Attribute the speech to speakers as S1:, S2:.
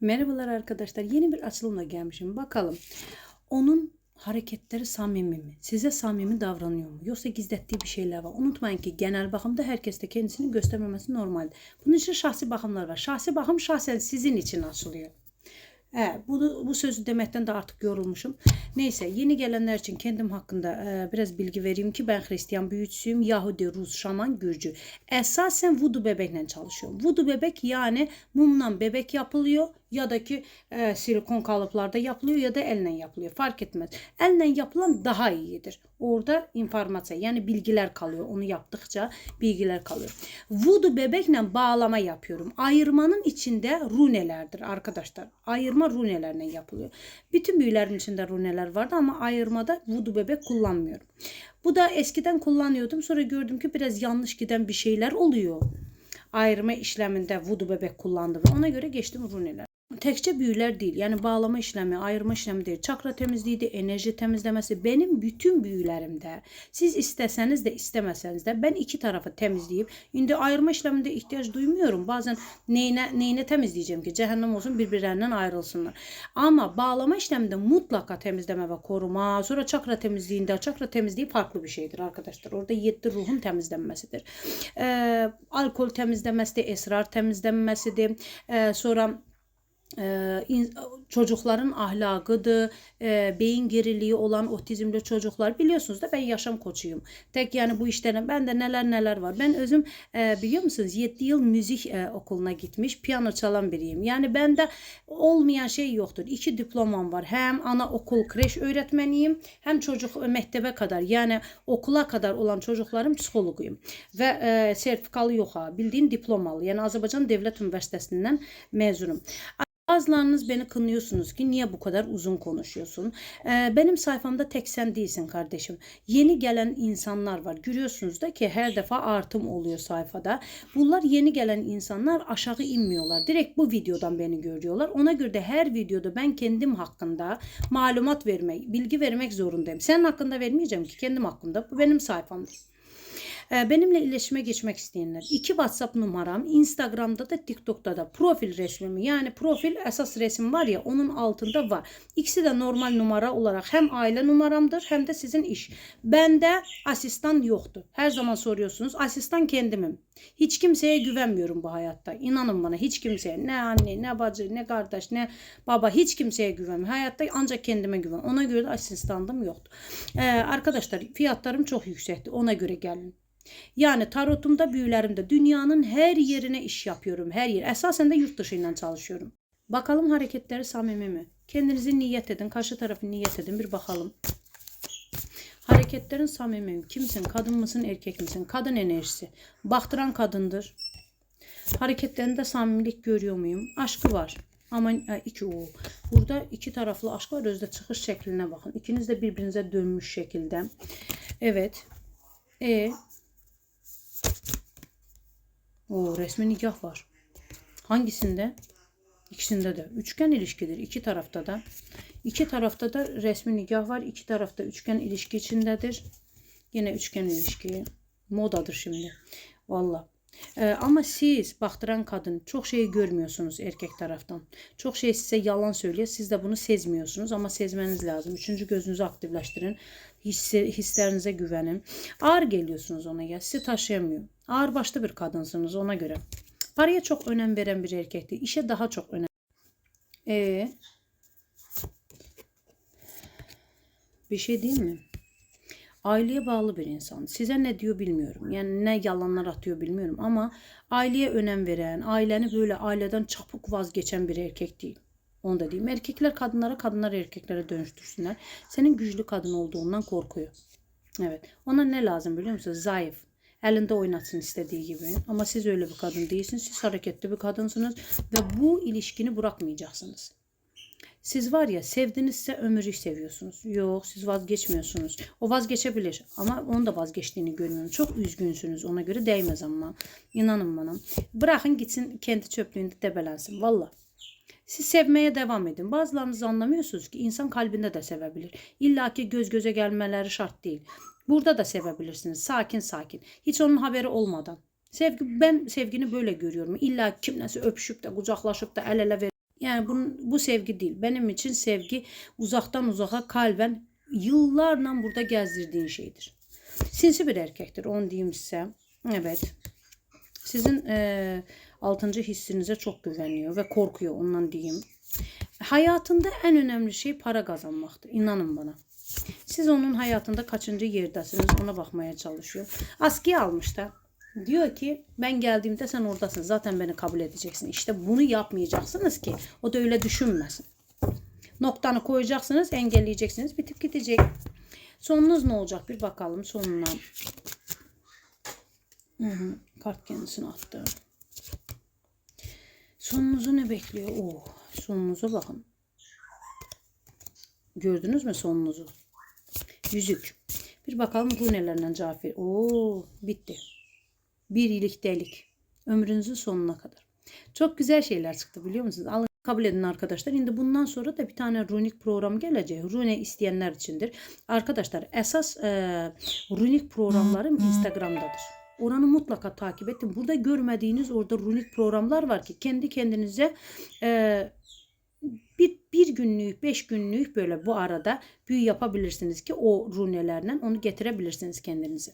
S1: Merhabalar arkadaşlar. Yeni bir açılımla gelmişim. Bakalım onun hareketleri samimi mi? Size samimi davranıyor mu? Yoksa gizlettiği bir şeyler var. Unutmayın ki genel bakımda herkes de kendisini göstermemesi normal. Bunun için şahsi bakımlar var. Şahsi bakım şahsen sizin için açılıyor. He, bunu, bu sözü demekten de artık yorulmuşum. Neyse yeni gelenler için kendim hakkında e, biraz bilgi vereyim ki ben Hristiyan büyücüsüyüm. Yahudi, Rus, Şaman, Gürcü. Esasen vudu bebekle çalışıyorum. Vudu bebek yani mumdan bebek yapılıyor ya da ki e, silikon kalıplarda yapılıyor ya da elle yapılıyor. Fark etmez. Elle yapılan daha iyidir. Orada informasiya yani bilgiler kalıyor. Onu yaptıkça bilgiler kalıyor. Voodoo bebekle bağlama yapıyorum. Ayırmanın içinde runelerdir arkadaşlar. Ayırma runelerle yapılıyor. Bütün büyülerin içinde runeler vardı ama ayırmada voodoo bebek kullanmıyorum. Bu da eskiden kullanıyordum. Sonra gördüm ki biraz yanlış giden bir şeyler oluyor. Ayırma işleminde voodoo bebek kullandım. Ona göre geçtim runeler. Tekçe büyüler değil. Yani bağlama işlemi, ayırma işlemi değil. Çakra temizliği de, enerji temizlemesi. Benim bütün büyülerimde siz isteseniz de istemeseniz de ben iki tarafı temizleyip indi ayırma işleminde ihtiyaç duymuyorum. Bazen neyine neyine temizleyeceğim ki cehennem olsun birbirlerinden ayrılsınlar. Ama bağlama işleminde mutlaka temizleme ve koruma. Sonra çakra temizliğinde çakra temizliği farklı bir şeydir arkadaşlar. Orada yedi ruhun temizlenmesidir. Ee, alkol temizlemesi esrar temizlenmesidir. Ee, sonra e, in- çocukların ahlakıdır, e, beyin geriliği olan otizmli çocuklar biliyorsunuz da ben yaşam koçuyum. Tek yani bu işlerin bende neler neler var. Ben özüm e, biliyor musunuz 7 yıl müzik e, okuluna gitmiş piyano çalan biriyim. Yani bende olmayan şey yoktur. İki diplomam var. Hem ana okul kreş öğretmeniyim hem çocuk mektebe kadar yani okula kadar olan çocukların psikologuyum. Ve e, sertifikalı yok ha bildiğin diplomalı. Yani Azerbaycan Devlet Üniversitesi'nden mezunum. Bazılarınız beni kınıyorsunuz ki niye bu kadar uzun konuşuyorsun? Ee, benim sayfamda tek sen değilsin kardeşim. Yeni gelen insanlar var. Görüyorsunuz da ki her defa artım oluyor sayfada. Bunlar yeni gelen insanlar aşağı inmiyorlar. Direkt bu videodan beni görüyorlar. Ona göre de her videoda ben kendim hakkında malumat vermek, bilgi vermek zorundayım. Senin hakkında vermeyeceğim ki kendim hakkında. Bu benim sayfamdır. Ee, Benimle iletişime geçmek isteyenler iki WhatsApp numaram Instagram'da da TikTok'ta da profil resmimi yani profil esas resim var ya onun altında var. İkisi de normal numara olarak hem aile numaramdır hem de sizin iş. Bende asistan yoktu. Her zaman soruyorsunuz. Asistan kendimim. Hiç kimseye güvenmiyorum bu hayatta. İnanın bana hiç kimseye ne anne ne bacı ne kardeş ne baba hiç kimseye güvenmiyorum. Hayatta ancak kendime güven. Ona göre de asistanım yoktu. Ee, arkadaşlar fiyatlarım çok yüksekti. Ona göre gelin. Yani tarotumda, büyülerimde dünyanın her yerine iş yapıyorum. Her yer. Esasen de yurt dışıyla çalışıyorum. Bakalım hareketleri samimi mi? Kendinizi niyet edin. Karşı tarafı niyet edin. Bir bakalım. Hareketlerin samimi mi? Kimsin? Kadın mısın? Erkek misin? Kadın enerjisi. Baktıran kadındır. Hareketlerinde samimilik görüyor muyum? Aşkı var. Ama e, iki o. Burada iki taraflı aşk var. Özde çıkış şekline bakın. İkiniz de birbirinize dönmüş şekilde. Evet. E o resmi nikah var. Hangisinde? İkisinde de. Üçgen ilişkidir. İki tarafta da. İki tarafta da resmi nikah var. İki tarafta üçgen ilişki içindedir. Yine üçgen ilişki. Modadır şimdi. Valla. Ee, ama siz baktıran kadın çok şey görmüyorsunuz erkek taraftan. Çok şey size yalan söylüyor. Siz de bunu sezmiyorsunuz ama sezmeniz lazım. Üçüncü gözünüzü aktifleştirin. Hisse, hislerinize güvenin. Ağır geliyorsunuz ona ya. Sizi taşıyamıyor. Ağır başlı bir kadınsınız ona göre. Paraya çok önem veren bir erkekti. İşe daha çok önem. Ee, bir şey değil mi? Aileye bağlı bir insan. Size ne diyor bilmiyorum. Yani ne yalanlar atıyor bilmiyorum ama aileye önem veren, aileni böyle aileden çabuk vazgeçen bir erkek değil. Onu da diyeyim. Erkekler kadınlara, kadınlar erkeklere dönüştürsünler. Senin güçlü kadın olduğundan korkuyor. Evet. Ona ne lazım biliyor musunuz? Zayıf. Elinde oynatsın istediği gibi. Ama siz öyle bir kadın değilsiniz. Siz hareketli bir kadınsınız. Ve bu ilişkini bırakmayacaksınız. Siz var ya sevdinizse ömrü seviyorsunuz. Yok siz vazgeçmiyorsunuz. O vazgeçebilir ama onun da vazgeçtiğini görüyorum. Çok üzgünsünüz ona göre değmez ama. İnanın bana. Bırakın gitsin kendi çöplüğünde debelensin. Valla. Siz sevmeye devam edin. Bazılarınız anlamıyorsunuz ki insan kalbinde de sevebilir. İlla ki göz göze gelmeleri şart değil. Burada da sevebilirsiniz. Sakin sakin. Hiç onun haberi olmadan. Sevgi ben sevgini böyle görüyorum. İlla kim nasıl öpüşüp de kucaklaşıp da el ele ver Yani bunun, bu sevgi değil. Benim için sevgi uzaktan uzağa kalben yıllarla burada gezdirdiğin şeydir. Sinsi bir erkektir onu diyeyim size. Evet. Sizin eee altıncı hissinize çok güveniyor ve korkuyor ondan diyeyim. Hayatında en önemli şey para kazanmaktır. İnanın bana. Siz onun hayatında kaçıncı yerdesiniz ona bakmaya çalışıyor. Askıya almış da. Diyor ki ben geldiğimde sen oradasın. Zaten beni kabul edeceksin. İşte bunu yapmayacaksınız ki o da öyle düşünmesin. Noktanı koyacaksınız, engelleyeceksiniz, bitip gidecek. Sonunuz ne olacak bir bakalım sonuna. Hı hı, kart kendisini attı. Sonunuzu ne bekliyor? Oh, sonunuza bakın. Gördünüz mü sonunuzu? Yüzük. Bir bakalım runelerden cevap ver. Oo, bitti. Bir iyiliktelik. Ömrünüzün sonuna kadar. Çok güzel şeyler çıktı biliyor musunuz? Alın kabul edin arkadaşlar. Şimdi bundan sonra da bir tane runik program gelecek. Rune isteyenler içindir. Arkadaşlar esas e, runik programlarım Instagram'dadır. Oranı mutlaka takip edin. Burada görmediğiniz orada runik programlar var ki kendi kendinize e, bir, bir günlük, beş günlük böyle bu arada büyü yapabilirsiniz ki o runelerle onu getirebilirsiniz kendinize.